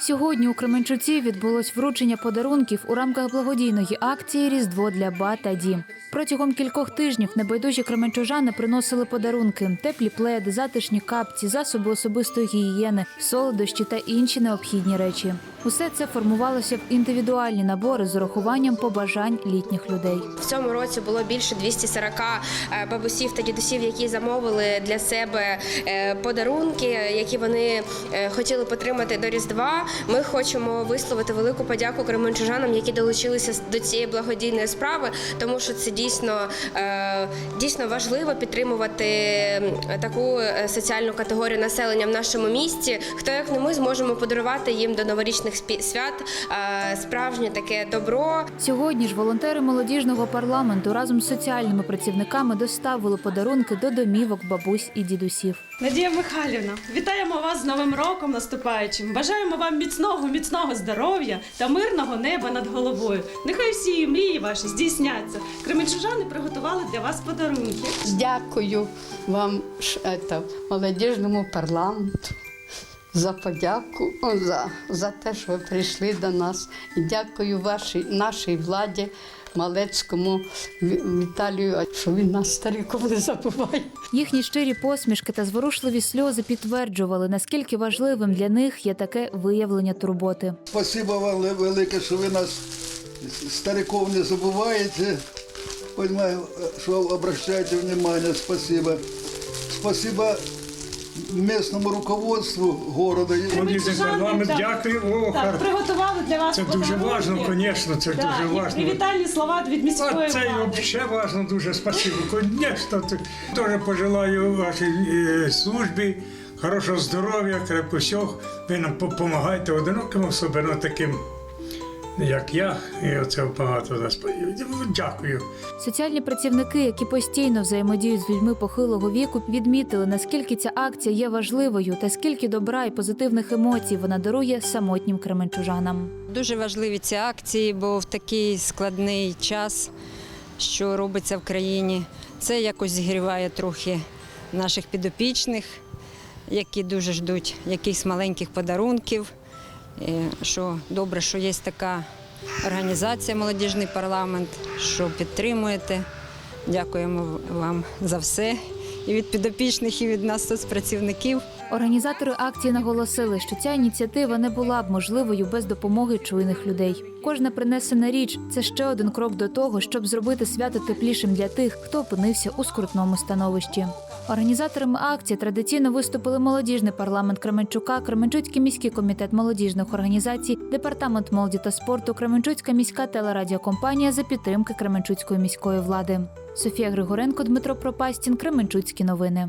Сьогодні у Кременчуці відбулось вручення подарунків у рамках благодійної акції Різдво для Ба та Ді. Протягом кількох тижнів небайдужі кременчужани приносили подарунки: теплі пледи, затишні капці, засоби особистої гігієни, солодощі та інші необхідні речі. Усе це формувалося в індивідуальні набори з урахуванням побажань літніх людей. В цьому році було більше 240 е, бабусів та дідусів, які замовили для себе е, подарунки, які вони е, хотіли потримати до Різдва. Ми хочемо висловити велику подяку кременчужанам, які долучилися до цієї благодійної справи, тому що це дійсно, е, дійсно важливо підтримувати таку е, соціальну категорію населення в нашому місті. Хто як не ми зможемо подарувати їм до новорічних свят е, справжнє таке добро, Сьогодні ж волонтери молодіжного парламенту разом з соціальними працівниками доставили подарунки до домівок бабусь і дідусів. Надія Михайлівна, вітаємо вас з Новим роком наступаючим. Бажаємо вам міцного, міцного здоров'я та мирного неба над головою. Нехай всі мрії ваші здійсняться. Кременчужани приготували для вас подарунки. Дякую вам, это, молодіжному парламенту, за подяку, за, за те, що ви прийшли до нас. І дякую вашій нашій владі, Малецькому Віталію, що він нас стариків не забуває. Їхні щирі посмішки та зворушливі сльози підтверджували, наскільки важливим для них є таке виявлення турботи. Спасибо вам велике, що ви нас, стариков, не забуваєте. Понимаю, що обращаєте внимание. Спасибо. Спасибо местному руководству города. Парламент, дякую. О, Так, хар- приготували для вас Це дуже подарунки. важливо, звісно, це Так, дуже і важливо. Привітальні слова від міської А це влади. взагалі важливо, дуже спасибо. Звісно, ти- теж пожелаю вашій е, службі хорошого здоров'я, крепкосьох. Ви нам допомагаєте одиноким особливо таким, як я. І оце багато нас. Дякую. Соціальні працівники, які постійно взаємодіють з людьми похилого віку, відмітили, наскільки ця акція є важливою та скільки добра і позитивних емоцій вона дарує самотнім кременчужанам. Дуже важливі ці акції, бо в такий складний час, що робиться в країні, це якось зігріває трохи наших підопічних, які дуже ждуть якихось маленьких подарунків. Е, Що добре, що є така організація Молодіжний парламент, що підтримуєте. Дякуємо вам за все. І від підопічних, і від нас, соцпрацівників. Організатори акції наголосили, що ця ініціатива не була б можливою без допомоги чуйних людей. Кожна принесена річ це ще один крок до того, щоб зробити свято теплішим для тих, хто опинився у скрутному становищі. Організаторами акції традиційно виступили молодіжний парламент Кременчука, Кременчуцький міський комітет молодіжних організацій, департамент молоді та спорту, Кременчуцька міська телерадіокомпанія за підтримки Кременчуцької міської влади. Софія Григоренко, Дмитро Пропастін, Кременчуцькі новини.